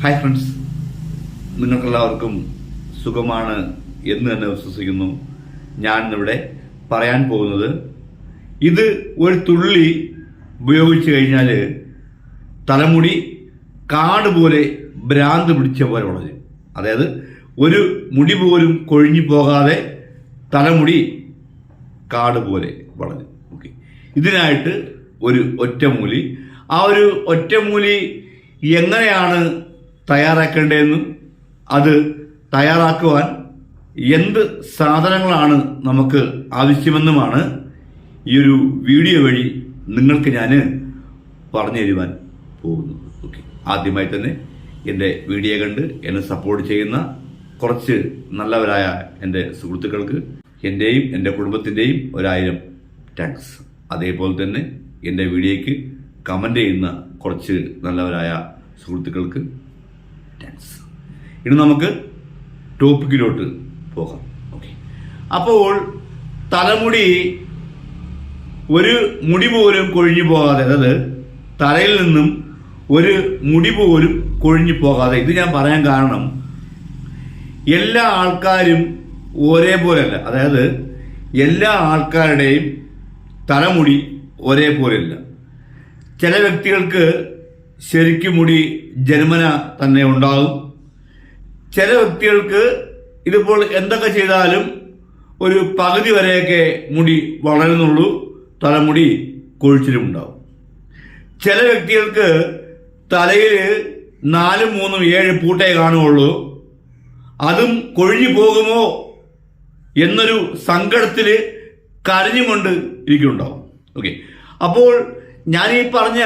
Hi friends നിങ്ങൾക്കെല്ലാവർക്കും സുഖമാണ് എന്ന് തന്നെ വിശ്വസിക്കുന്നു. ഞാൻ ഇവിടെ പറയാൻ പോകുന്നത് ഇത് ഒരു തുള്ളി ഉപയോഗിച്ച് കഴിഞ്ഞാൽ തലമുടി കാട് പോലെ ഭ്രാന്ത് പിടിച്ച പോലെ ഉള്ളത് അതായത് ഒരു മുടി പോലും കൊഴിഞ്ഞു പോകാതെ തലമുടി കാട് പോലെ വളരും. ഓക്കെ ഇതിനായിട്ട് ഒരു ഒറ്റമൂലി. ആ ഒരു ഒറ്റമൂലി എങ്ങനെയാണ് തയ്യാറാക്കേണ്ടതെന്നും അത് തയ്യാറാക്കുവാൻ എന്ത് സാധനങ്ങളാണ് നമുക്ക് ആവശ്യമെന്നുമാണ് ഈ ഒരു വീഡിയോ വഴി നിങ്ങൾക്ക് ഞാൻ പറഞ്ഞു തരുവാൻ പോകുന്നത് ഓക്കെ ആദ്യമായി തന്നെ എന്റെ വീഡിയോ കണ്ട് എന്നെ സപ്പോർട്ട് ചെയ്യുന്ന കുറച്ച് നല്ലവരായ എന്റെ സുഹൃത്തുക്കൾക്ക് എന്റെയും എന്റെ കുടുംബത്തിന്റെയും ഒരായിരം താങ്ക്സ് അതേപോലെ തന്നെ എന്റെ വീഡിയോയ്ക്ക് കമന്റ് ചെയ്യുന്ന കുറച്ച് നല്ലവരായ സുഹൃത്തുക്കൾക്ക് ഇനി നമുക്ക് ടോപ്പിക്കിലോട്ട് പോകാം. ഓക്കെ അപ്പോൾ തലമുടി ഒരു മുടി പോലും കൊഴിഞ്ഞു പോകാതെ അതായത് തലയിൽ നിന്നും ഒരു മുടി പോലും കൊഴിഞ്ഞു പോകാതെ ഇത് ഞാൻ പറയാൻ കാരണം എല്ലാ ആൾക്കാരും ഒരേപോലെയല്ല. അതായത് എല്ലാ ആൾക്കാരുടെയും തലമുടി ഒരേപോലെയല്ല. ചില വ്യക്തികൾക്ക് ശരിക്കും മുടി ജന്മന തന്നെ ഉണ്ടാകും. ചില വ്യക്തികൾക്ക് ഇതിപ്പോൾ എന്തൊക്കെ ചെയ്താലും ഒരു പകുതി വരെയൊക്കെ മുടി വളരുന്നുള്ളൂ തലമുടി കൊഴിച്ചിലും ഉണ്ടാവും. ചില വ്യക്തികൾക്ക് തലയിൽ നാലും മൂന്നും ഏഴ് പൂട്ടേ കാണുകയുള്ളൂ. അതും കൊഴിഞ്ഞു പോകുമോ എന്നൊരു സങ്കടത്തിൽ കരഞ്ഞുകൊണ്ട് ഇരിക്കുന്നുണ്ടാവും. ഓക്കെ അപ്പോൾ ഞാൻ ഈ പറഞ്ഞ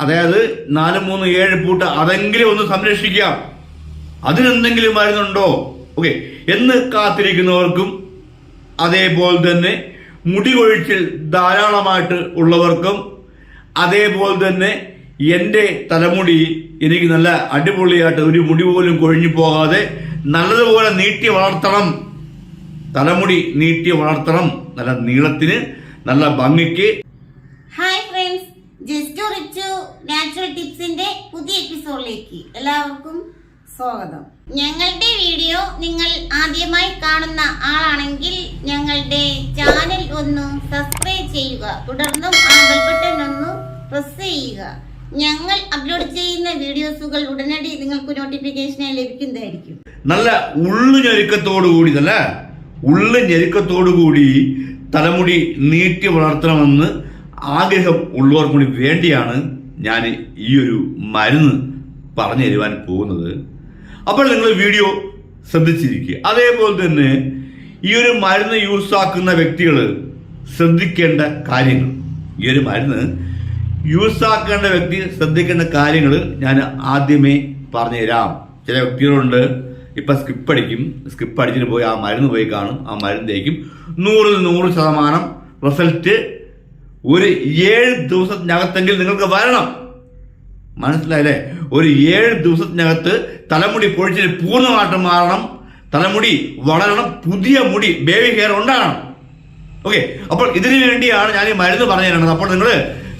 അതായത് നാല് മൂന്ന് ഏഴ് പൂട്ട് അതെങ്കിലും ഒന്ന് സംരക്ഷിക്കാം. അതിനെന്തെങ്കിലും മരുന്നുണ്ടോ ഓക്കെ എന്ന് കാത്തിരിക്കുന്നവർക്കും അതേപോലെ തന്നെ മുടി കൊഴിച്ചിൽ ധാരാളമായിട്ട് ഉള്ളവർക്കും അതേപോലെ തന്നെ എന്റെ തലമുടി എനിക്ക് നല്ല അടിപൊളിയായിട്ട് ഒരു മുടി പോലും കൊഴിഞ്ഞു പോകാതെ നല്ലതുപോലെ നീട്ടി വളർത്തണം. തലമുടി നീട്ടി വളർത്തണം. നല്ല നീളത്തിന് നല്ല ഭംഗിക്ക്. ഹായ് ഫ്രണ്ട്സ് ജസ്റ്റ് നാച്ചുറൽ ടിപ്സിന്റെ പുതിയ എപ്പിസോഡിലേക്ക് എല്ലാവർക്കും സ്വാഗതം. ഞങ്ങളുടെ വീഡിയോ നിങ്ങൾ ആദ്യമായി കാണുന്ന ആളാണെങ്കിൽ ഞങ്ങളുടെ ചാനൽ ഒന്ന് സബ്സ്ക്രൈബ് ചെയ്യുക. തുടർന്നും ആ ബെൽ ബട്ടൺ ഒന്ന് പ്രസ് ചെയ്യുക. ഞങ്ങൾ അപ്ലോഡ് ചെയ്യുന്ന വീഡിയോസുകൾ ഉടനടി നിങ്ങൾക്ക് നോട്ടിഫിക്കേഷനായി ലഭിക്കുന്നതായിരിക്കും. നല്ല ഉള്ളു ഞെരുക്കത്തോടു കൂടി നല്ല ഉള്ളു ഞെരുക്കത്തോടു കൂടി തലമുടി നീട്ടി വളർത്തണമെന്ന് ആഗ്രഹം ഉള്ളവർ കൂടി വേണ്ടിയാണ് ഞാൻ ഈ ഒരു മരുന്ന് പറഞ്ഞു തരുവാൻ പോകുന്നത്. അപ്പോൾ നിങ്ങൾ വീഡിയോ ശ്രദ്ധിച്ചിരിക്കുക. അതേപോലെ തന്നെ ഈ ഒരു മരുന്ന് യൂസ് ആക്കുന്ന വ്യക്തികൾ ശ്രദ്ധിക്കേണ്ട കാര്യങ്ങൾ. ഈ ഒരു മരുന്ന് യൂസ് ആക്കേണ്ട വ്യക്തി ശ്രദ്ധിക്കേണ്ട കാര്യങ്ങൾ ഞാൻ ആദ്യമേ പറഞ്ഞു തരാം ചില വ്യക്തികളുണ്ട് ഇപ്പൊ സ്കിപ്പ് അടിക്കും. സ്കിപ്പ് അടിച്ചിട്ട് പോയി ആ മരുന്ന് പോയി കാണും. ആ മരുന്ന് തേക്കും. നൂറിൽ നൂറ് ശതമാനം റിസൾട്ട് ഒരു ഏഴ് ദിവസത്തിനകത്തെങ്കിൽ നിങ്ങൾക്ക് വരണം. മനസ്സിലായല്ലേ? ഒരു ഏഴ് ദിവസത്തിനകത്ത് തലമുടി പൊഴിച്ചിൽ പൂർണമായിട്ട് മാറണം. തലമുടി വളരണം. പുതിയ മുടി ബേബി ഹെയർ ഉണ്ടാകണം. ഓക്കെ അപ്പോൾ ഇതിനു വേണ്ടിയാണ് ഞാൻ ഈ മരുന്ന് പറഞ്ഞു തരുന്നത് അപ്പോൾ നിങ്ങൾ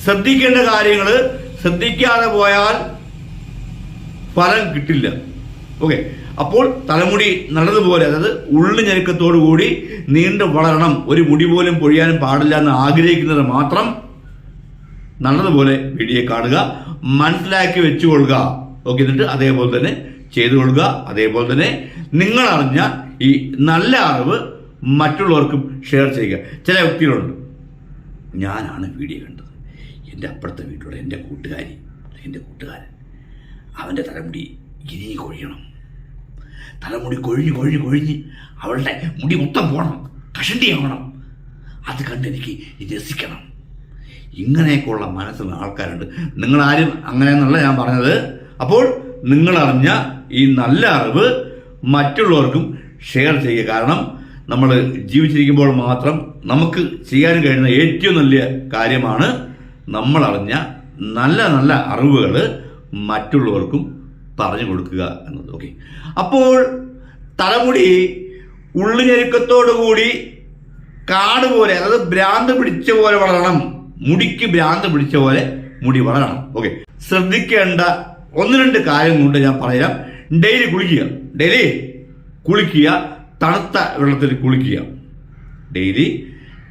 ശ്രദ്ധിക്കേണ്ട കാര്യങ്ങൾ ശ്രദ്ധിക്കാതെ പോയാൽ ഫലം കിട്ടില്ല. ഓക്കെ അപ്പോൾ തലമുടി നല്ലതുപോലെ അതായത് ഉള്ളു ഞെരുക്കത്തോടു കൂടി നീണ്ടു വളരണം. ഒരു മുടി പോലും പൊഴിയാനും പാടില്ല എന്ന് ആഗ്രഹിക്കുന്നത് മാത്രം നല്ലതുപോലെ വീഡിയോ കാണുക മനസ്സിലാക്കി വെച്ചുകൊള്ളുക. ഓക്കെ എന്നിട്ട് അതേപോലെ തന്നെ ചെയ്തു കൊടുക്കുക. അതേപോലെ തന്നെ നിങ്ങൾ അറിഞ്ഞ ഈ നല്ല അറിവ് മറ്റുള്ളവർക്കും ഷെയർ ചെയ്യുക. ചില വ്യക്തികളുണ്ട്. ഞാനാണ് വീഡിയോ കണ്ടത്. എന്റെ അപ്പുറത്തെ വീട്ടിലുള്ള എന്റെ കൂട്ടുകാരി എന്റെ കൂട്ടുകാരൻ അവന്റെ തലമുടി ഇനി കൊഴിയണം. തലമുടി കൊഴിഞ്ഞ് കൊഴിഞ്ഞ് കൊഴിഞ്ഞ് അവളുടെ മുടി മൊത്തം പോകണം കഷണ്ടിയാവണം അത് കണ്ട് എനിക്ക് രസിക്കണം. ഇങ്ങനെയൊക്കെയുള്ള മനസ്സുള്ള ആൾക്കാരുണ്ട്. നിങ്ങളാരും അങ്ങനെയെന്നല്ല ഞാൻ പറഞ്ഞത്. അപ്പോൾ നിങ്ങളറിഞ്ഞ ഈ നല്ല അറിവ് മറ്റുള്ളവർക്കും ഷെയർ ചെയ്യുക. കാരണം നമ്മൾ ജീവിച്ചിരിക്കുമ്പോൾ മാത്രം നമുക്ക് ചെയ്യാൻ കഴിയുന്ന ഏറ്റവും നല്ല കാര്യമാണ് നമ്മളറിഞ്ഞ നല്ല നല്ല അറിവുകൾ മറ്റുള്ളവർക്കും പറഞ്ഞു കൊടുക്കുക എന്നത്. ഓക്കെ അപ്പോൾ തലമുടി ഉള്ളുഞെരുക്കത്തോടു കൂടി കാട് പോലെ അതായത് ഭ്രാന്ത് പിടിച്ച പോലെ വളരണം. മുടിക്ക് ഭ്രാന്ത് പിടിച്ച പോലെ മുടി വളരണം. ഓക്കെ ശ്രദ്ധിക്കേണ്ട ഒന്ന് രണ്ട് കാര്യം കൊണ്ട് ഞാൻ പറയാം. ഡെയിലി കുളിക്കുക. ഡെയിലി കുളിക്കുക തണുത്ത വെള്ളത്തിൽ കുളിക്കുക. ഡെയിലി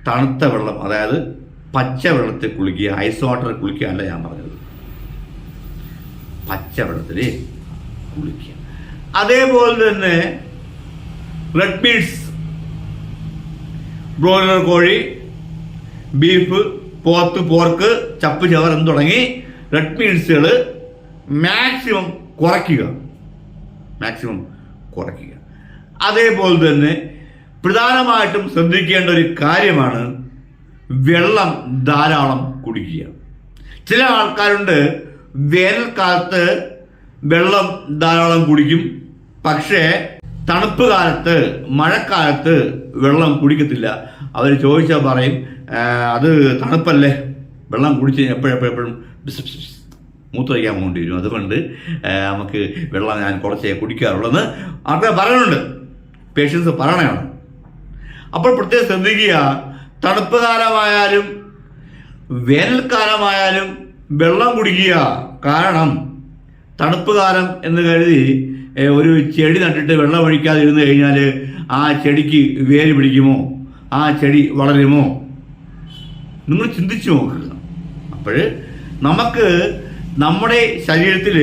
തണുത്ത വെള്ളം അതായത് പച്ച വെള്ളത്തിൽ കുളിക്കുക ഐസ് വാട്ടറിൽ കുളിക്കുക അല്ല ഞാൻ പറഞ്ഞത്. പച്ച വെള്ളത്തിൽ കുളിക്കുക. അതേപോലെ തന്നെ റെഡ് മീറ്റ്സ് ബ്രോയിലർ കോഴി ബീഫ് പോത്ത് പോർക്ക് ചപ്പ് ചവർ എന്ന് തുടങ്ങി റെഡ് മീറ്റ്സുകൾ മാക്സിമം കുറയ്ക്കുക. മാക്സിമം കുറയ്ക്കുക. അതേപോലെ തന്നെ പ്രധാനമായിട്ടും ശ്രദ്ധിക്കേണ്ട ഒരു കാര്യമാണ് വെള്ളം ധാരാളം കുടിക്കുക. ചില ആൾക്കാരുണ്ട് വേനൽക്കാലത്ത് വെള്ളം ധാരാളം കുടിക്കും പക്ഷേ തണുപ്പ് കാലത്ത് മഴക്കാലത്ത് വെള്ളം കുടിക്കത്തില്ല. അവർ ചോദിച്ചാൽ പറയും അത് തണുപ്പല്ലേ? വെള്ളം കുടിച്ച് കഴിഞ്ഞാൽ എപ്പോഴെപ്പോഴും വയ്ക്കാൻ പോകേണ്ടി വരും. അതുകൊണ്ട് നമുക്ക് വെള്ളം ഞാൻ കുറച്ചേ കുടിക്കാറുള്ളെന്ന് ആൾക്കാർ പറയുന്നുണ്ട്. പേഷ്യൻസ് പറയണതാണ്. അപ്പോൾ പ്രത്യേകം ശ്രദ്ധിക്കുക തണുപ്പ് കാലമായാലും വേനൽക്കാലമായാലും വെള്ളം കുടിക്കുക. കാരണം തണുപ്പ് കാലം എന്ന് കരുതി ഒരു ചെടി നട്ടിട്ട് വെള്ളം ഒഴിക്കാതെ ഇരുന്ന് കഴിഞ്ഞാൽ ആ ചെടിക്ക് വേര് പിടിക്കുമോ? ആ ചെടി വളരുമോ? നിങ്ങൾ ചിന്തിച്ചു നോക്കുക. അപ്പോൾ നമുക്ക് നമ്മുടെ ശരീരത്തിൽ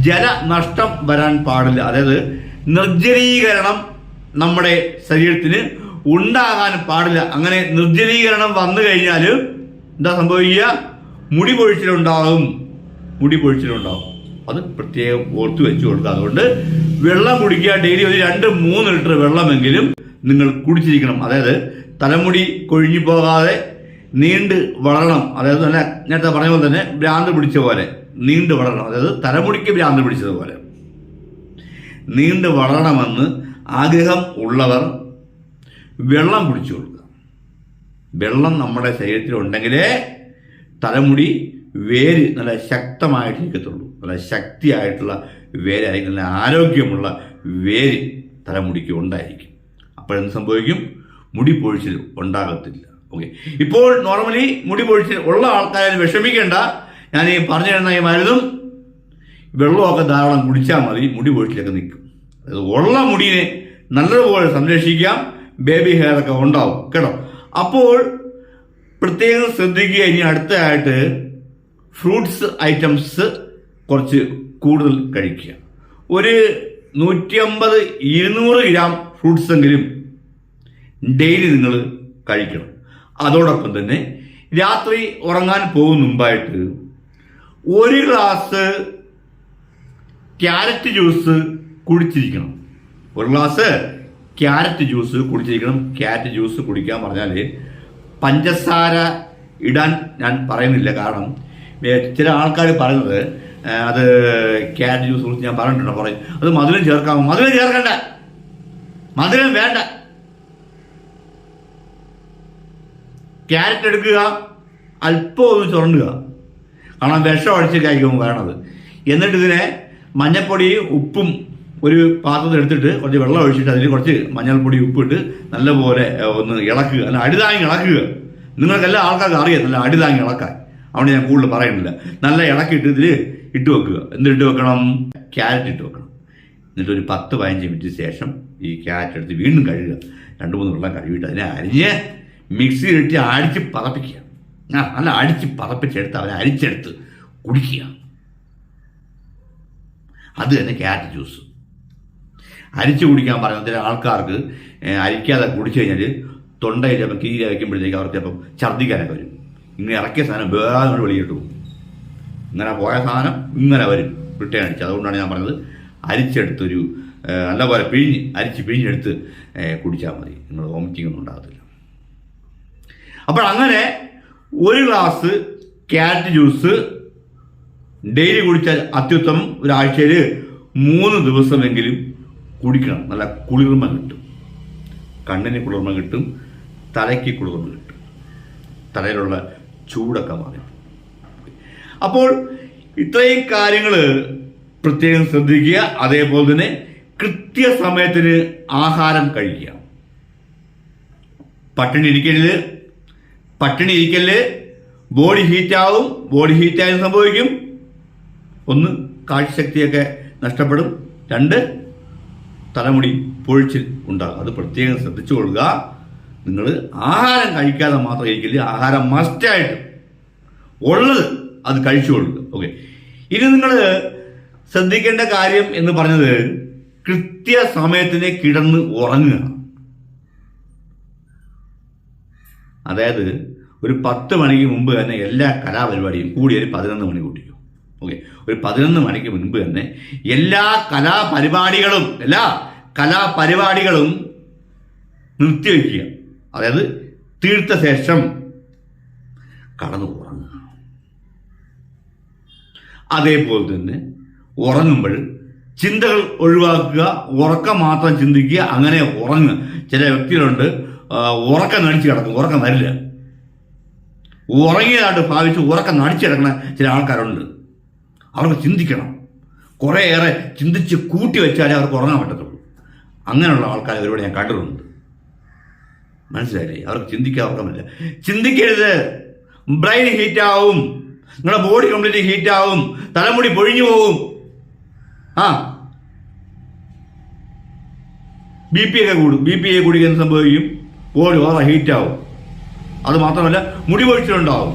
ജലനഷ്ടം വരാൻ പാടില്ല. അതായത് നിർജലീകരണം നമ്മുടെ ശരീരത്തിന് ഉണ്ടാകാൻ പാടില്ല. അങ്ങനെ നിർജലീകരണം വന്നു കഴിഞ്ഞാൽ എന്താ സംഭവിക്കുക? മുടി പൊഴിച്ചിലുണ്ടാകും മുടി പൊഴിച്ചിലുണ്ടാകും അത് പ്രത്യേകം ഓർത്തു വെച്ചു കൊടുക്കുക. അതുകൊണ്ട് വെള്ളം കുടിക്കുക. ഡെയിലി ഒരു രണ്ട് മൂന്ന് ലിറ്റർ വെള്ളമെങ്കിലും നിങ്ങൾ കുടിച്ചിരിക്കണം. അതായത് തലമുടി കൊഴിഞ്ഞു പോകാതെ നീണ്ട് വളരണം അതായത് തന്നെ നേരത്തെ പറഞ്ഞ പോലെ തന്നെ ഭ്രാന്ത് പിടിച്ച പോലെ. നീണ്ട് വളരണം അതായത് തലമുടിക്ക് ഭ്രാന്ത് പിടിച്ചതുപോലെ നീണ്ട് വളരണമെന്ന് ആഗ്രഹം ഉള്ളവർ വെള്ളം കുടിച്ചു കൊടുക്കുക. വെള്ളം നമ്മുടെ ശരീരത്തിൽ ഉണ്ടെങ്കിലേ തലമുടി വേര് നല്ല ശക്തമായിട്ട് ഇരിക്കത്തുള്ളൂ നല്ല ശക്തിയായിട്ടുള്ള വേരായിരിക്കും നല്ല ആരോഗ്യമുള്ള വേര് തലമുടിക്ക് ഉണ്ടായിരിക്കും. അപ്പോഴെന്ത് സംഭവിക്കും? മുടി പൊഴിച്ചിൽ ഉണ്ടാകത്തില്ല. ഓക്കെ ഇപ്പോൾ നോർമലി മുടി പൊഴിച്ച് ഉള്ള ആൾക്കാരെ വിഷമിക്കേണ്ട. ഞാൻ ഈ പറഞ്ഞു തരുന്ന ഈ മരുന്നും വെള്ളമൊക്കെ ധാരാളം കുടിച്ചാൽ മതി. മുടി പൊഴിച്ചിലൊക്കെ നിൽക്കും. അതായത് ഉള്ള മുടിയെ നല്ലതുപോലെ സംരക്ഷിക്കാം. ബേബി ഹെയർ ഒക്കെ ഉണ്ടാവും. കേട്ടോ? അപ്പോൾ പ്രത്യേകം ശ്രദ്ധിക്കുക. ഇനി അടുത്തതായിട്ട് ഫ്രൂട്ട്സ് ഐറ്റംസ് കുറച്ച് കൂടുതൽ കഴിക്കുക. ഒരു നൂറ്റി അമ്പത് ഇരുന്നൂറ് ഗ്രാം ഫ്രൂട്ട്സ് എങ്കിലും ഡെയിലി നിങ്ങൾ കഴിക്കണം. അതോടൊപ്പം തന്നെ രാത്രി ഉറങ്ങാൻ പോകും മുമ്പായിട്ട് ഒരു ഗ്ലാസ് ക്യാരറ്റ് ജ്യൂസ് കുടിച്ചിരിക്കണം. ഒരു ഗ്ലാസ് ക്യാരറ്റ് ജ്യൂസ് കുടിച്ചിരിക്കണം. ക്യാരറ്റ് ജ്യൂസ് കുടിക്കാൻ പറഞ്ഞാൽ പഞ്ചസാര ഇടാൻ ഞാൻ പറയുന്നില്ല. കാരണം ചില ആൾക്കാർ പറയുന്നത് അത് ക്യാരറ്റ് ജ്യൂസ് കുറിച്ച് ഞാൻ പറഞ്ഞിട്ടുണ്ടോ? പറയും. അത് മധുരം ചേർക്കാമോ? മധുരം ചേർക്കണ്ട. മധുരം വേണ്ട. ക്യാരറ്റ് എടുക്കുക അല്പം ഒന്ന് ചുരണ്ടുക കാരണം വിഷം അടിച്ച് കഴിക്കും വേണത് എന്നിട്ട് ഇതിനെ മഞ്ഞപ്പൊടിയും ഉപ്പും ഒരു പാത്രത്തിൽ എടുത്തിട്ട് കുറച്ച് വെള്ളം ഒഴിച്ചിട്ട് അതിൽ കുറച്ച് മഞ്ഞൾപ്പൊടി ഉപ്പിട്ട് നല്ലപോലെ ഒന്ന് ഇളക്കുക. അല്ല അടിതാങ്ങി ഇളക്കുക. നിങ്ങൾക്ക് എല്ലാ ആൾക്കാർക്ക് അറിയാം നല്ല അടിതാങ്ങി ഇളക്കാൻ. അവിടെ ഞാൻ കൂടുതൽ പറയുന്നില്ല. നല്ല ഇളക്കിയിട്ട് ഇതിൽ ഇട്ട് വെക്കുക. എന്തിട്ട് വെക്കണം? ക്യാരറ്റ് ഇട്ട് വെക്കണം. എന്നിട്ട് ഒരു പത്ത് പതിനഞ്ച് മിനിറ്റ് ശേഷം ഈ ക്യാരറ്റ് എടുത്ത് വീണ്ടും കഴുകുക. രണ്ട് മൂന്ന് വെള്ളം കഴുകിയിട്ട് അതിനെ അരിഞ്ഞ് മിക്സിയിലിട്ട് അടിച്ച് പതപ്പിക്കുക ആ നല്ല അടിച്ച് പതപ്പിച്ചെടുത്ത് അവരെ അരിച്ചെടുത്ത് കുടിക്കുക. അത് തന്നെ ക്യാരറ്റ് ജ്യൂസ്. അരിച്ചു കുടിക്കാൻ പറയുന്ന ചില ആൾക്കാർക്ക് അരിക്കാതെ കുടിച്ചു കഴിഞ്ഞാൽ തൊണ്ടയിൽ ചിലപ്പോൾ കീരി വയ്ക്കുമ്പോഴത്തേക്ക് അവർക്ക് ചിലപ്പം ഛർദ്ദിക്കാനൊക്കെ വരും. ഇങ്ങനെ ഇറക്കിയ സാധനം വേറെ വെളിയിട്ട് പോകും ഇങ്ങനെ പോയ സാധനം ഇങ്ങനെ വരും റിട്ടേൺ അടിച്ച്. അതുകൊണ്ടാണ് ഞാൻ പറഞ്ഞത് അരിച്ചെടുത്തൊരു നല്ലപോലെ പിഴിഞ്ഞ് അരിച്ച് പിഴിഞ്ഞെടുത്ത് കുടിച്ചാൽ മതി. നിങ്ങൾ വോമിറ്റിംഗ് ഒന്നും ഉണ്ടാകത്തില്ല. അപ്പോൾ അങ്ങനെ ഒരു ഗ്ലാസ് ക്യാരറ്റ് ജ്യൂസ് ഡെയിലി കുടിച്ചാൽ അത്യുത്തമം ഒരാഴ്ചയിൽ മൂന്ന് ദിവസമെങ്കിലും കുടിക്കണം. നല്ല കുളിർമ കിട്ടും. കണ്ണിന് കുളിർമ കിട്ടും. തലയ്ക്ക് കുളിർമ കിട്ടും. തലയിലുള്ള ചൂടൊക്കെ മാറി. അപ്പോൾ ഇത്രയും കാര്യങ്ങൾ പ്രത്യേകം ശ്രദ്ധിക്കുക. അതേപോലെ തന്നെ കൃത്യസമയത്തിന് ആഹാരം കഴിക്കുക. പട്ടിണി ഇരിക്കരുത്. പട്ടിണി ഇരിക്കല്ലേ? ബോഡി ഹീറ്റാവും ബോഡി ഹീറ്റായും സംഭവിക്കും? ഒന്ന് കാഴ്ചശക്തിയൊക്കെ നഷ്ടപ്പെടും. രണ്ട് തലമുടി പൊഴിച്ചിൽ ഉണ്ടാകും. അത് പ്രത്യേകം ശ്രദ്ധിച്ചു കൊള്ളുക. നിങ്ങൾ ആഹാരം കഴിക്കാതെ മാത്രം ഇരിക്കില്ല? ആഹാരം മസ്റ്റായിട്ട് ഉള്ളത് അത് കഴിച്ചു കൊള്ളുക. ഓക്കെ ഇനി നിങ്ങൾ ശ്രദ്ധിക്കേണ്ട കാര്യം എന്ന് പറഞ്ഞത് കൃത്യസമയത്തിന് കിടന്ന് ഉറങ്ങുക. അതായത് ഒരു പത്ത് മണിക്ക് മുമ്പ് തന്നെ എല്ലാ കലാപരിപാടിയും കൂടി ഒരു പതിനൊന്ന് മണി കൂട്ടിക്കും. ഓക്കെ? ഒരു പതിനൊന്ന് മണിക്ക് മുൻപ് തന്നെ എല്ലാ കലാപരിപാടികളും എല്ലാ കലാപരിപാടികളും നിർത്തിവെക്കുക അതായത് തീർത്ത ശേഷം കടന്നു ഉറങ്ങുക. അതേപോലെ തന്നെ ഉറങ്ങുമ്പോൾ ചിന്തകൾ ഒഴിവാക്കുക ഉറക്കം മാത്രം ചിന്തിക്കുക അങ്ങനെ ഉറങ്ങുക. ചില വ്യക്തികളുണ്ട് ഉറക്കം നടിച്ച് കിടക്കും. ഉറക്കം വരില്ല. ഉറങ്ങിയതായിട്ട് ഭാവിച്ച് ഉറക്കം നടിച്ച് കിടക്കുന്ന ചില ആൾക്കാരുണ്ട്. അവർക്ക് ചിന്തിക്കണം. കുറേയേറെ ചിന്തിച്ച് കൂട്ടി വെച്ചാലേ അവർക്ക് ഉറങ്ങാൻ പറ്റത്തുള്ളൂ. അങ്ങനെയുള്ള ആൾക്കാരെ ഒരുപാട് ഞാൻ കണ്ടിട്ടുണ്ട്. മനസ്സിലായില്ലേ? അവർക്ക് ചിന്തിക്കാൻ ഉറക്കമില്ല ചിന്തിക്കരുത്. ബ്രെയിൻ ഹീറ്റ് ആവും നിങ്ങളുടെ ബോഡി കംപ്ലീറ്റ് ഹീറ്റ് ആവും തലമുടി പൊഴിഞ്ഞു പോവും. ആ. ബി പി ഒക്കെ കൂടും. ബി പി ഒക്കെ കുടിക്കുന്ന സംഭവിക്കും? ബോഡി വളരെ ഹീറ്റ് ആവും അത് മാത്രമല്ല മുടി പൊഴിച്ചിലുണ്ടാവും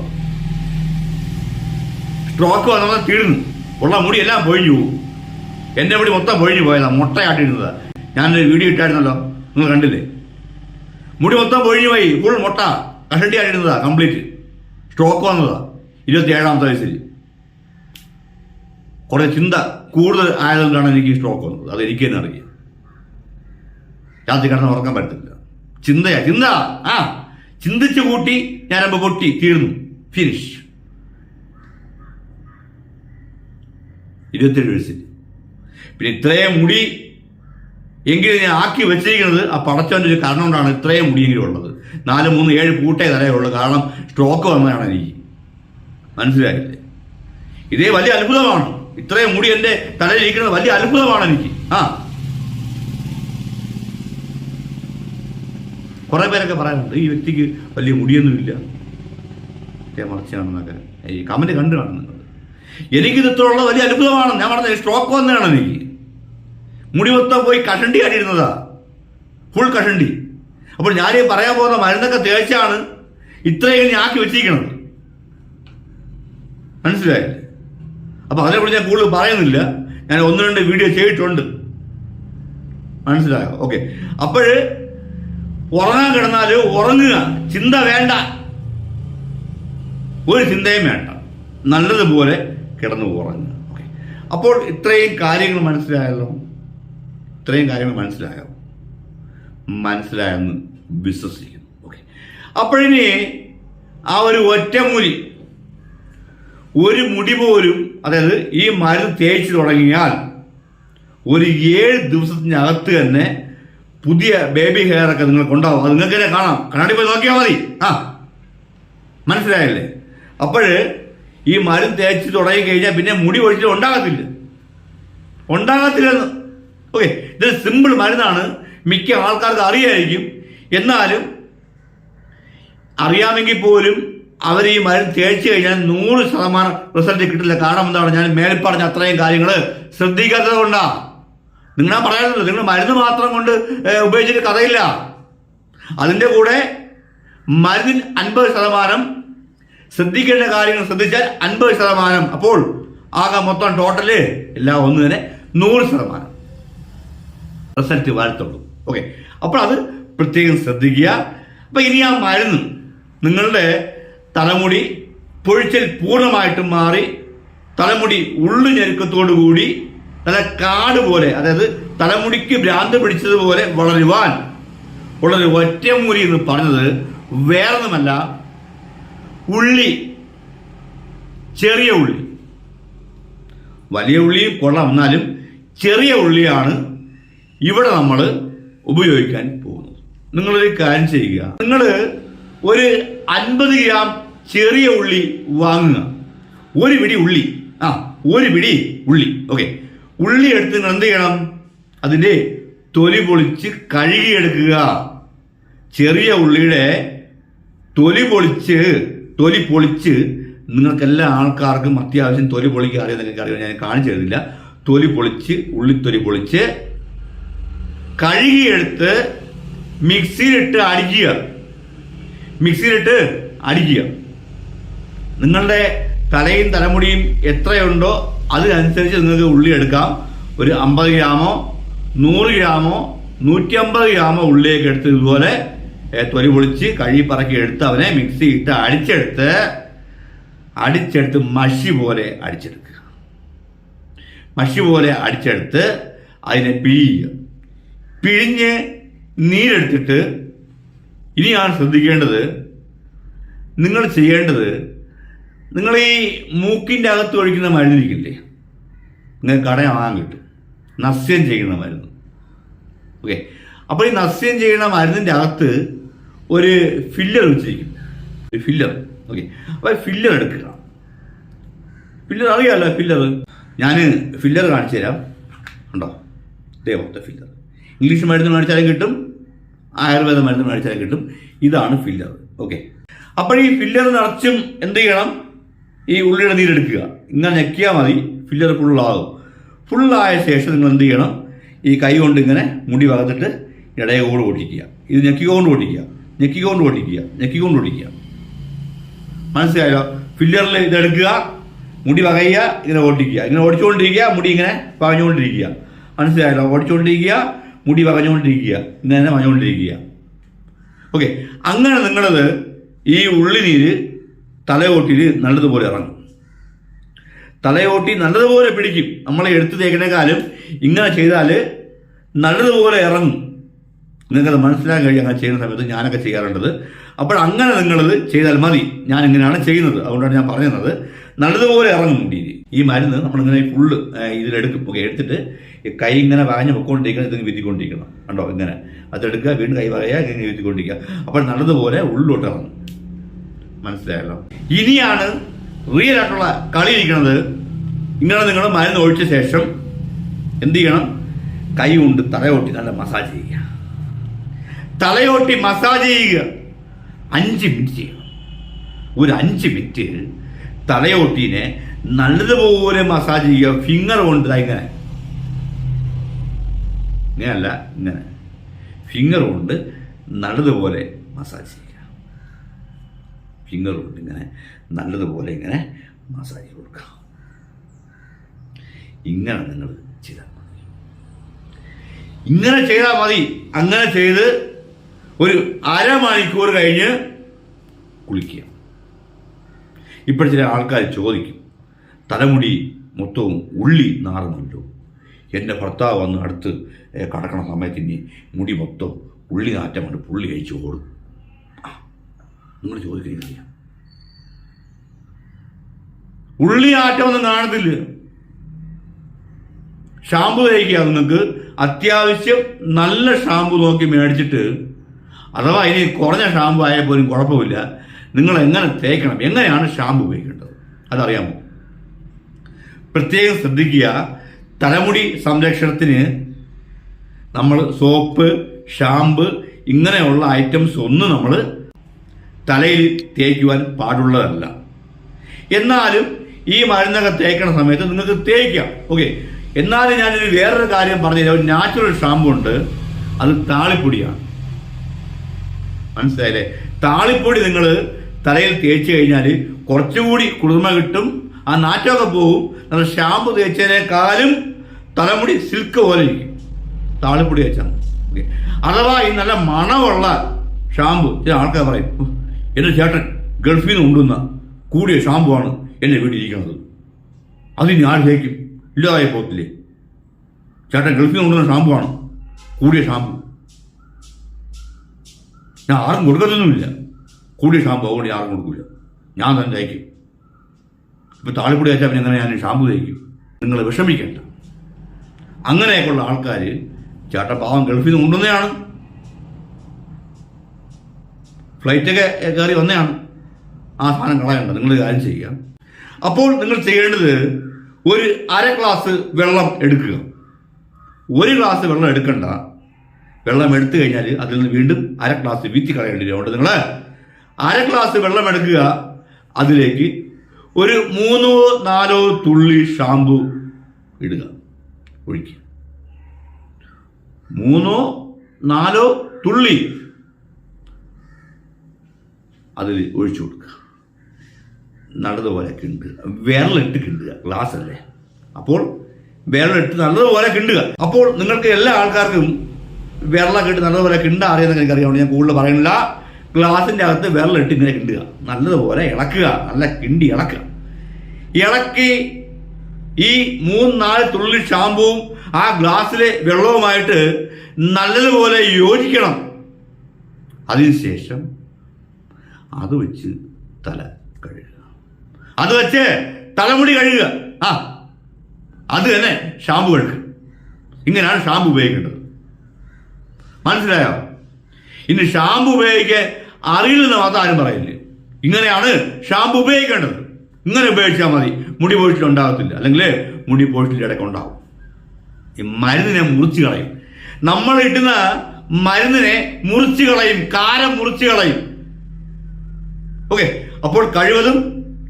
സ്ട്രോക്ക് വന്നാൽ തീർന്നു ഉള്ള മുടി എല്ലാം പൊഴിഞ്ഞു പോകും എന്റെ മുടി മൊത്തം പൊഴിഞ്ഞു പോയതാ മുട്ടയാട്ടിരുന്നത്. ഞാനൊരു വീഡിയോ ഇട്ടായിരുന്നല്ലോ നിങ്ങൾ കണ്ടില്ലേ? മുടി മൊത്തം പൊഴിഞ്ഞു പോയി ഫുൾ മുട്ട കഷണ്ടി ആയിരുന്നതാ കംപ്ലീറ്റ് സ്ട്രോക്ക് വന്നതാ ഇരുപത്തി ഏഴാമത്തെ വയസ്സിൽ. കുറെ ചിന്ത കൂടുതൽ ആയതുകൊണ്ടാണ് എനിക്ക് സ്ട്രോക്ക് വന്നത്. അത് എനിക്ക് തന്നെ അറിയാം. രാത്രി കിടന്ന് ഉറക്കാൻ പറ്റത്തില്ല. ചിന്തയാ ചിന്ത. ആ ചിന്തിച്ചു കൂട്ടി ഞാനപ്പോ പൊട്ടി തീർന്നു. ഫിനിഷ് ഇരുപത്തേഴ് വയസ്സിൽ പിന്നെ ഇത്രയും മുടി എങ്കിലും ഞാൻ ആക്കി വെച്ചിരിക്കുന്നത് ആ പടച്ചവന്റെ ഒരു കാരണം കൊണ്ടാണ് ഇത്രയും മുടിയെങ്കിലും ഉള്ളത്. നാല് മൂന്ന് ഏഴ് പൂട്ടേ തലയുള്ളൂ കാരണം സ്ട്രോക്ക് വന്നതാണ് എനിക്ക്. മനസ്സിലായില്ലേ? ഇതേ വലിയ അത്ഭുതമാണ്. ഇത്രയും മുടി എന്റെ തലയിൽ ഇരിക്കുന്നത് വലിയ അത്ഭുതമാണ് എനിക്ക്. ആ കുറെ പേരൊക്കെ പറയാനുണ്ട് ഈ വ്യക്തിക്ക് വലിയ മുടിയൊന്നുമില്ല. മറിച്ചാണെന്നൊക്കെ ഈ കമന്റ് കണ്ടു കാണുന്നുണ്ട്. എനിക്കിത് ഇത്രയുള്ള വലിയ അത്ഭുതമാണ്. ഞാൻ പറഞ്ഞത് സ്ട്രോക്ക് വന്നതാണ് എനിക്ക് മുടി മൊത്തം പോയി കഷണ്ടി ആയിട്ടിരുന്നതാ ഫുൾ കഷണ്ടി. അപ്പോൾ ഞാൻ ഈ പറയാൻ പോകുന്ന മരുന്നൊക്കെ തേച്ചാണ് ഇത്രയും ഞാൻ ആക്കി വെച്ചിരിക്കുന്നത് മനസ്സിലായില്ലേ? അപ്പൊ അതിനെക്കുറിച്ച് ഞാൻ കൂടുതൽ പറയുന്നില്ല. ഞാൻ ഒന്ന് രണ്ട് വീഡിയോ ചെയ്തിട്ടുണ്ട്. മനസ്സിലായോ? ഓക്കെ. അപ്പോഴ് ഉറങ്ങാൻ കിടന്നാൽ ഉറങ്ങുക. ചിന്ത വേണ്ട. ഒരു ചിന്തയും വേണ്ട. നല്ലതുപോലെ കിടന്ന് ഉറങ്ങുക. ഓക്കെ അപ്പോൾ ഇത്രയും കാര്യങ്ങൾ മനസ്സിലായല്ലോ? ഇത്രയും കാര്യങ്ങൾ മനസ്സിലായോ? മനസ്സിലായെന്ന് വിശ്വസിക്കുന്നു. ഓക്കെ അപ്പോഴിനി ആ ഒരു ഒറ്റമൂലി ഒരു മുടി പോലും അതായത് ഈ മരുന്ന് തേച്ച് തുടങ്ങിയാൽ ഒരു ഏഴ് ദിവസത്തിനകത്ത് തന്നെ പുതിയ ബേബി ഹെയർ ഒക്കെ നിങ്ങൾക്ക് ഉണ്ടാവും അത് നിങ്ങൾക്ക് തന്നെ കാണാം. കണ്ണാടി പോയി നോക്കിയാൽ മതി. ആ. മനസ്സിലായല്ലേ? അപ്പോൾ ഈ മരുന്ന് തേച്ച് തുടങ്ങി കഴിഞ്ഞാൽ പിന്നെ മുടി ഒഴിച്ചിട്ട് ഉണ്ടാകത്തില്ല. ഉണ്ടാകത്തില്ലെന്ന്. ഓക്കെ ഇത് സിമ്പിൾ മരുന്നാണ്. മിക്ക ആൾക്കാർക്ക് അറിയായിരിക്കും. എന്നാലും അറിയാമെങ്കിൽ പോലും അവർ ഈ മരുന്ന് തേച്ച് കഴിഞ്ഞാൽ നൂറ് ശതമാനം റിസൾട്ട് കിട്ടില്ല. കാരണം എന്താണ്? ഞാൻ മേൽ പറഞ്ഞ അത്രയും കാര്യങ്ങൾ ശ്രദ്ധിക്കാത്തത് കൊണ്ടാ. നിങ്ങൾ പറയാനുള്ളത്? നിങ്ങൾ മരുന്ന് മാത്രം കൊണ്ട് ഉപയോഗിച്ചിട്ട് കഥയില്ല. അതിന്റെ കൂടെ മരുന്നിൽ അൻപത് ശതമാനം ശ്രദ്ധിക്കേണ്ട കാര്യങ്ങൾ ശ്രദ്ധിച്ചാൽ അൻപത് ശതമാനം. അപ്പോൾ ആകെ മൊത്തം ടോട്ടൽ എല്ലാം ഒന്ന് തന്നെ നൂറ് ശതമാനം. റിസൾട്ട് വരത്തുള്ളൂ ഓക്കെ അപ്പോൾ അത് പ്രത്യേകം ശ്രദ്ധിക്കുക. അപ്പൊ ഇനി ആ മരുന്ന് നിങ്ങളുടെ തലമുടി പൊഴിച്ചൽ പൂർണമായിട്ടും മാറി തലമുടി ഉള്ളു ഞെരുക്കത്തോടു കൂടി നല്ല കാട് പോലെ അതായത് തലമുടിക്ക് ഭ്രാന്ത് പിടിച്ചതുപോലെ വളരുവാൻ ഉള്ളൊരു ഒറ്റമൂലി എന്ന് പറഞ്ഞത് വേറൊന്നുമല്ല ഉള്ളി ചെറിയ ഉള്ളി. വലിയ ഉള്ളിയും കൊള്ളാം എന്നാലും ചെറിയ ഉള്ളിയാണ് ഇവിടെ നമ്മൾ ഉപയോഗിക്കാൻ പോകുന്നത്. നിങ്ങളൊരു കാര്യം ചെയ്യുക. നിങ്ങൾ ഒരു അൻപത് ഗ്രാം ചെറിയ ഉള്ളി വാങ്ങുക. ഒരു പിടി ഉള്ളി. ആ ഒരു പിടി ഉള്ളി. ഓക്കെ. ഉള്ളി എടുത്ത് എന്ത് ചെയ്യണം? അതിന്റെ തൊലി പൊളിച്ച് കഴുകിയെടുക്കുക. ചെറിയ ഉള്ളിയുടെ തൊലി പൊളിച്ച് തൊലി പൊളിച്ച് നിങ്ങൾക്ക് എല്ലാ ആൾക്കാർക്കും അത്യാവശ്യം തൊലി പൊളിക്കുക അറിയാൻ നിങ്ങൾക്ക് അറിയാം ഞാൻ കാണിച്ചു തരുന്നില്ല. തൊലി പൊളിച്ച് ഉള്ളിത്തൊലി പൊളിച്ച് കഴുകിയെടുത്ത് മിക്സിയിലിട്ട് അടിക്കുക. മിക്സിയിലിട്ട് അടിക്കുക. നിങ്ങളുടെ തലയും തലമുടിയും എത്രയുണ്ടോ അതിനനുസരിച്ച് നിങ്ങൾക്ക് ഉള്ളി എടുക്കാം. ഒരു അമ്പത് ഗ്രാമോ നൂറ് ഗ്രാമോ നൂറ്റി അമ്പത് ഗ്രാമോ ഉള്ളിയൊക്കെ എടുത്ത് ഇതുപോലെ തൊലി പൊളിച്ച് കഴുകി പറക്കി എടുത്ത് അവനെ മിക്സി ഇട്ട് അടിച്ചെടുത്ത് അടിച്ചെടുത്ത് മഷി പോലെ അടിച്ചെടുക്കുക. മഷി പോലെ അടിച്ചെടുത്ത് അതിനെ പിഴിയുക. പിഴിഞ്ഞ് നീരെടുത്തിട്ട് ഇനിയാണ് ശ്രദ്ധിക്കേണ്ടത് നിങ്ങൾ ചെയ്യേണ്ടത് നിങ്ങൾ ഈ മൂക്കിന്റെ അകത്ത് ഒഴിക്കുന്ന മരുന്നിരിക്കില്ലേ നിങ്ങൾക്ക് കട വാങ്ങാൻ കിട്ടും. നസ്യം ചെയ്യുന്ന മരുന്ന്. ഓക്കെ അപ്പോൾ ഈ നസ്യം ചെയ്യുന്ന മരുന്നിന്റെ അകത്ത് ഒരു ഫില്ലർ വെച്ചിരിക്കും. ഒരു ഫില്ലർ ഓക്കെ അപ്പോൾ ഫില്ലർ എടുക്കുക. ഫില്ലർ അറിയാമല്ലോ ഫില്ലർ ഞാൻ ഫില്ലർ കാണിച്ചു തരാം. ഉണ്ടോ ഇതേപോലത്തെ ഫില്ലർ ഇംഗ്ലീഷ് മരുന്ന് മേടിച്ചാലും കിട്ടും. ആയുർവേദ മരുന്ന് മേടിച്ചാലും കിട്ടും. ഇതാണ് ഫില്ലർ ഓക്കെ അപ്പോൾ ഈ ഫില്ലർ നിറച്ചും എന്ത് ചെയ്യണം? ഈ ഉള്ളിയുടെ നീരെടുക്കുക ഇങ്ങനെ ഞെക്കിയാൽ മതി. ഫില്ലർ ഫുള്ളാകും ഫുള്ളായ ശേഷം നിങ്ങൾ എന്ത് ചെയ്യണം? ഈ കൈ കൊണ്ട് ഇങ്ങനെ മുടി ഇടയെ കൂടെ ഓടിക്കുക ഇത് ഞെക്കിക്കൊണ്ട് ഓടിക്കുക ഞെക്കിക്കൊണ്ട് ഓടിക്കുക ഞെക്കിക്കൊണ്ട് ഓടിക്കുക മനസ്സിലായോ? ഫില്ലറിൽ ഇതെടുക്കുക മുടി വകയുക ഇങ്ങനെ ഓടിക്കുക ഇങ്ങനെ ഓടിച്ചുകൊണ്ടിരിക്കുക മുടി ഇങ്ങനെ പകഞ്ഞുകൊണ്ടിരിക്കുക മനസ്സിലായല്ലോ? ഓടിച്ചുകൊണ്ടിരിക്കുക മുടി വകഞ്ഞുകൊണ്ടിരിക്കുക. ഇങ്ങനെ വകഞ്ഞുകൊണ്ടിരിക്കുക. ഓക്കെ അങ്ങനെ നിങ്ങളത് ഈ ഉള്ളിനീര് തലയോട്ടിയിൽ നല്ലതുപോലെ ഇറങ്ങും. തലയോട്ടി നല്ലതുപോലെ പിടിക്കും. നമ്മളെ എടുത്തു തേക്കണേക്കാളും ഇങ്ങനെ ചെയ്താൽ നല്ലതുപോലെ ഇറങ്ങും. നിങ്ങൾക്കത് മനസ്സിലാക്കാൻ കഴിയും അങ്ങനെ ചെയ്യുന്ന സമയത്ത് ഞാനൊക്കെ ചെയ്യാറുണ്ടത്. അപ്പോൾ അങ്ങനെ നിങ്ങളത് ചെയ്താൽ മതി. ഞാൻ ഇങ്ങനെയാണ് ചെയ്യുന്നത്. അതുകൊണ്ടാണ് ഞാൻ പറയുന്നത് നല്ലതുപോലെ ഇറങ്ങും രീതി ഈ മരുന്ന് നമ്മളിങ്ങനെ ഫുള്ള് ഇതിലെടുക്കും. എടുത്തിട്ട് കൈ ഇങ്ങനെ വാങ്ങി പൊക്കോണ്ടിരിക്കണം ഇതിങ്ങനെ വിധിക്കൊണ്ടിരിക്കണം കണ്ടോ? ഇങ്ങനെ. അതെടുക്കുക വീണ്ടും കൈ പറയുക ഇങ്ങനെ വിധിക്കൊണ്ടിരിക്കുക അപ്പോൾ നല്ലതുപോലെ ഉള്ളിലോട്ട് ഇറങ്ങും. മനസ്സിലായല്ലോ. ഇനിയാണ് റിയൽ ആയിട്ടുള്ള കളി ഇരിക്കുന്നത്. ഇങ്ങനെ നിങ്ങൾ മരുന്ന് ഒഴിച്ച ശേഷം എന്ത് ചെയ്യണം? കൈ കൊണ്ട് തലയോട്ടി നല്ല മസാജ് ചെയ്യുക. തലയോട്ടി മസാജ് ചെയ്യുക. അഞ്ച് മിനിറ്റ് ചെയ്യണം. ഒരു അഞ്ച് മിനിറ്റ് തലയോട്ടീനെ നല്ലതുപോലെ മസാജ് ചെയ്യുക. ഫിംഗർ കൊണ്ട് ഇങ്ങനെ. ഇങ്ങനെയല്ല ഇങ്ങനെ. ഫിംഗർ കൊണ്ട് നല്ലതുപോലെ മസാജ് ചെയ്യുക. ഫിംഗർ കൊണ്ട് ഇങ്ങനെ നല്ലതുപോലെ ഇങ്ങനെ മസാജ് കൊടുക്കുക ഇങ്ങനെ നിങ്ങൾ ചെയ്താൽ മതി. ഇങ്ങനെ ചെയ്താൽ മതി. അങ്ങനെ ചെയ്ത് ഒരു അരമണിക്കൂർ കഴിഞ്ഞ് കുളിക്കുക. ഇപ്പോൾ ചില ആൾക്കാർ ചോദിക്കും തലമുടി മൊത്തവും ഉള്ളി നാറുന്നുണ്ടോ? എന്റെ ഭർത്താവ് വന്ന് അടുത്ത് കടക്കണ സമയത്തിന് മുടി മൊത്തം ഉള്ളി നാറ്റം കൊണ്ട് പുള്ളി കഴിച്ചു ഓടും. നിങ്ങൾ ചോദിക്കുന്നില്ല ഉള്ളി ആറ്റമൊന്നും കാണത്തില്ല. ഷാമ്പു തേക്കുക നിങ്ങൾക്ക് അത്യാവശ്യം നല്ല ഷാമ്പു നോക്കി മേടിച്ചിട്ട് അഥവാ ഇനി കുറഞ്ഞ ഷാമ്പു ആയാൽ പോലും കുഴപ്പമില്ല നിങ്ങൾ എങ്ങനെ തേക്കണം എങ്ങനെയാണ് ഷാമ്പു ഉപയോഗിക്കേണ്ടത്? അതറിയാമോ? പ്രത്യേകം ശ്രദ്ധിക്കുക തലമുടി സംരക്ഷണത്തിന് നമ്മൾ സോപ്പ് ഷാമ്പ് ഇങ്ങനെയുള്ള ഐറ്റംസ് ഒന്നും നമ്മൾ തലയിൽ തേക്കുവാൻ പാടുള്ളതല്ല. എന്നാലും ഈ മരുന്നൊക്കെ തേക്കണ സമയത്ത് നിങ്ങൾക്ക് തേക്കാം. ഓക്കെ എന്നാലും ഞാനൊരു വേറൊരു കാര്യം പറഞ്ഞുതരാം. ഒരു നാച്ചുറൽ ഷാമ്പു ഉണ്ട്. അത് താളിപ്പൊടിയാണ്. മനസ്സിലായില്ലേ? താളിപ്പൊടി നിങ്ങൾ തലയിൽ തേച്ച് കഴിഞ്ഞാൽ കുറച്ചുകൂടി കുളിർമ കിട്ടും. ആ നാറ്റമൊക്കെ പോകും നമ്മൾ ഷാമ്പു തേച്ചതിനേക്കാളും തലമുടി സിൽക്ക് പോലെ ഇരിക്കും. താളിപ്പൊടി തേച്ചാൽ ഓക്കെ അഥവാ ഈ നല്ല മണമുള്ള ഷാമ്പു ചില ആൾക്കാർ പറയും "ഉഹ്, എന്റെ ചേട്ടൻ ഗൾഫിൽ നിന്ന് കൊണ്ടുവന്ന കൂടിയ ഷാമ്പു ആണ് എന്നെ വീട്ടിലിരിക്കുന്നത്. അതിന് ആര് തേക്കും ഇല്ലാതായി പോകത്തില്ലേ? ചേട്ടൻ ഗൾഫിൽ നിന്ന് കൊണ്ടുവന്ന ഷാമ്പു ആണ് കൂടിയ ഷാമ്പു ഞാൻ ആർക്കും കൊടുക്കത്തൊന്നുമില്ല കൂടിയ ഷാമ്പു അതുകൊണ്ട് ആർക്കും കൊടുക്കില്ല ഞാൻ തന്നെ തയ്ക്കും. ഇപ്പം താളിപ്പൊടി അയച്ചാൽ പിന്നെ എങ്ങനെ ഞാൻ ഷാമ്പു തയ്ക്കും? നിങ്ങൾ വിഷമിക്കേണ്ട. അങ്ങനെയൊക്കെയുള്ള ആൾക്കാർ ചേട്ടൻ പാവം ഗൾഫിൽ നിന്ന് കൊണ്ടുവന്നതാണ്. ഫ്ലൈറ്റൊക്കെ കയറി വന്നതാണ് ആ സാധനം കളയണ്ട നിങ്ങൾ കാര്യം ചെയ്യുക. അപ്പോൾ നിങ്ങൾ ചെയ്യേണ്ടത് ഒരു അര ഗ്ലാസ് വെള്ളം എടുക്കുക. ഒരു ഗ്ലാസ് വെള്ളം എടുക്കണ്ട. വെള്ളം എടുത്തു കഴിഞ്ഞാൽ അതിൽ നിന്ന് വീണ്ടും അര ഗ്ലാസ് വീത്തി കളയേണ്ടി വരും. അതുകൊണ്ട് നിങ്ങൾ അര ഗ്ലാസ് വെള്ളം എടുക്കുക. അതിലേക്ക് ഒരു മൂന്നോ നാലോ തുള്ളി ഷാമ്പു ഇടുക. ഒഴിക്കുക. മൂന്നോ നാലോ തുള്ളി അതിൽ ഒഴിച്ചു കൊടുക്കുക. നല്ലതുപോലെ കിണ്ടുക. വിരലിട്ട് കിണ്ടുക. ഗ്ലാസ് അല്ലേ? അപ്പോൾ വിരലിട്ട് നല്ലതുപോലെ കിണ്ടുക. അപ്പോൾ നിങ്ങൾക്ക് എല്ലാ ആൾക്കാർക്കും വിരലൊക്കെ ഇട്ട് നല്ലതുപോലെ കിണ്ട അറിയാമെന്ന് എനിക്കറിയാം. ഞാൻ കൂടുതൽ പറയുന്നില്ല. ഗ്ലാസിന്റെ അകത്ത് വിരലിട്ട് ഇങ്ങനെ കിണ്ടുക. നല്ലതുപോലെ ഇളക്കുക. നല്ല കിണ്ടി ഇളക്കുക. ഇളക്കി ഈ മൂന്ന് നാല് തുള്ളി ഷാമ്പുവും ആ ഗ്ലാസ്സിലെ വെള്ളവുമായിട്ട് നല്ലതുപോലെ യോജിക്കണം. അതിനുശേഷം അത് വെച്ച് തല കഴുകുക. അത് വെച്ച് തലമുടി കഴുകുക. ആ അത് തന്നെ ഷാമ്പു കഴുകുക ഇങ്ങനെയാണ് ഷാമ്പു ഉപയോഗിക്കേണ്ടത്. മനസ്സിലായോ? ഇനി ഷാമ്പു ഉപയോഗിക്കാൻ അറിയില്ലെന്ന് മാത്രം ആരും പറയില്ലേ? ഇങ്ങനെയാണ് ഷാമ്പു ഉപയോഗിക്കേണ്ടത്. ഇങ്ങനെ ഉപയോഗിച്ചാൽ മതി. മുടി പോയിട്ടിൽ ഉണ്ടാകത്തില്ല. അല്ലെങ്കിൽ മുടി പോയിട്ടിൽ ഇടയ്ക്ക് ഉണ്ടാവും. ഈ മരുന്നിനെ മുറിച്ച് കളയും. നമ്മൾ ഇട്ടുന്ന മരുന്നിനെ മുറിച്ച് കളയും. കാരം മുറിച്ച് കളയും. ഓക്കെ അപ്പോൾ കഴിവതും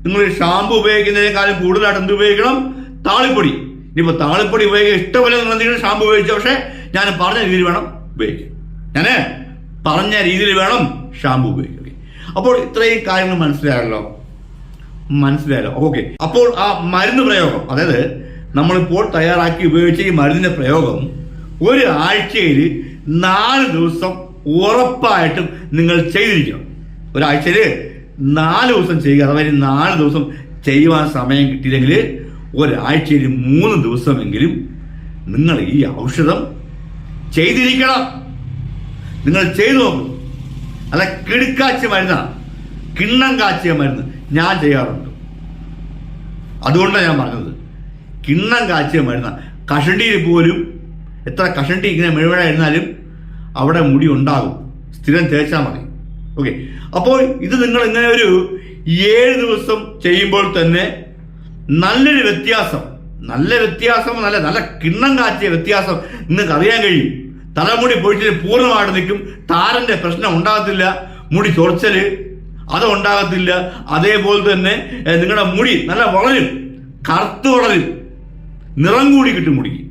നിങ്ങൾ ഷാമ്പു ഉപയോഗിക്കുന്നതിനേക്കാളും കൂടുതലായിട്ട് എന്ത് ഉപയോഗിക്കണം? താളിപ്പൊടി. ഇനിയിപ്പോൾ താളിപ്പൊടി ഉപയോഗിക്കുക ഇഷ്ടപോലെ നിങ്ങൾ എന്തെങ്കിലും ഷാമ്പു ഉപയോഗിച്ചു പക്ഷേ ഞാൻ പറഞ്ഞ രീതിയിൽ വേണം ഉപയോഗിക്കുക ഞാൻ പറഞ്ഞ രീതിയിൽ വേണം ഷാമ്പു ഉപയോഗിക്കുക അപ്പോൾ ഇത്രയും കാര്യങ്ങൾ മനസ്സിലായല്ലോ? മനസ്സിലായല്ലോ. ഓക്കെ അപ്പോൾ ആ മരുന്ന് പ്രയോഗം അതായത് നമ്മളിപ്പോൾ തയ്യാറാക്കി ഉപയോഗിച്ച ഈ മരുന്നിന്റെ പ്രയോഗം ഒരു ആഴ്ചയിൽ നാല് ദിവസം ഉറപ്പായിട്ടും നിങ്ങൾ ചെയ്തിരിക്കണം. ഒരാഴ്ചയിൽ നാല് ദിവസം ചെയ്യുക. അതായത് നാല് ദിവസം ചെയ്യുവാൻ സമയം കിട്ടിയില്ലെങ്കിൽ ഒരാഴ്ചയിൽ മൂന്ന് ദിവസമെങ്കിലും നിങ്ങൾ ഈ ഔഷധം ചെയ്തിരിക്കണം. നിങ്ങൾ ചെയ്തു നോക്കും. അല്ല കിടുക്കാച്ചിയ മരുന്നാണ് കിണ്ണം കാച്ചിയ മരുന്ന് ഞാൻ ചെയ്യാറുണ്ട്. അതുകൊണ്ടാണ് ഞാൻ പറഞ്ഞത്. കിണ്ണം കാച്ചിയ മരുന്ന. കഷണ്ടിയിൽ പോലും എത്ര കഷണ്ടി ഇങ്ങനെ മെഴുവഴായിരുന്നാലും അവിടെ മുടി ഉണ്ടാകും. സ്ഥിരം തേച്ചാൽ മതി. ഓക്കെ അപ്പോൾ ഇത് നിങ്ങൾ ഇങ്ങനെ ഒരു ഏഴ് ദിവസം ചെയ്യുമ്പോൾ തന്നെ നല്ലൊരു വ്യത്യാസം നല്ല വ്യത്യാസം നല്ല നല്ല കിണ്ണം കാച്ചിയ വ്യത്യാസം നിങ്ങൾക്ക് അറിയാൻ കഴിയും. തലമുടി പോയിട്ട് പൂർണമായിട്ട് നിൽക്കും. താരന്റെ പ്രശ്നം ഉണ്ടാകത്തില്ല. മുടി ചൊറിച്ചൽ അത് ഉണ്ടാകത്തില്ല. അതേപോലെ തന്നെ നിങ്ങളുടെ മുടി നല്ല വളരും. കറുത്ത് വളരും. നിറം കൂടി കിട്ടും മുടിക്ക്.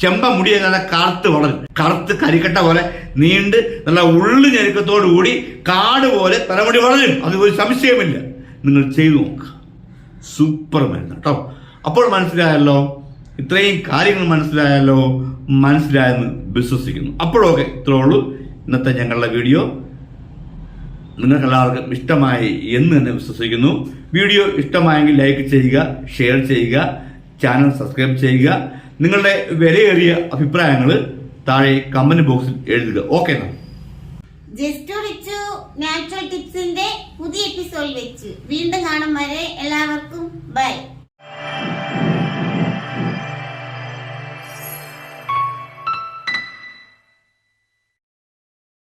ചെമ്പ മുടി നല്ല കറുത്ത് വളരും. കറുത്ത് കരിക്കട്ട പോലെ നീണ്ട് നല്ല ഉള്ളു ഞെരുക്കത്തോടു കൂടി കാട് പോലെ തലമുടി വളരും. അത് ഒരു സംശയമില്ല. നിങ്ങൾ ചെയ്തു നോക്കുക. സൂപ്പർ മരുന്ന് കേട്ടോ. അപ്പോൾ മനസ്സിലായല്ലോ? ഇത്രയും കാര്യങ്ങൾ മനസ്സിലായല്ലോ? മനസ്സിലായെന്ന് വിശ്വസിക്കുന്നു. അപ്പോഴൊക്കെ ഇത്രേ ഉള്ളൂ. ഇന്നത്തെ ഞങ്ങളുടെ വീഡിയോ നിങ്ങൾക്ക് എല്ലാവർക്കും ഇഷ്ടമായി എന്ന് തന്നെ വിശ്വസിക്കുന്നു. വീഡിയോ ഇഷ്ടമായെങ്കിൽ ലൈക്ക് ചെയ്യുക ഷെയർ ചെയ്യുക ചാനൽ സബ്സ്ക്രൈബ് ചെയ്യുക. നിങ്ങളുടെ വിലയേറിയ അഭിപ്രായങ്ങൾ താഴെ കമന്റ് ബോക്സിൽ എഴുതുക. ഓക്കെ എന്നാൽ നാച്ചുറൽ ടിപ്സിന്റെ പുതിയ എപ്പിസോഡ് വെച്ച്. വീണ്ടും കാണും വരെ എല്ലാവർക്കും. ബൈ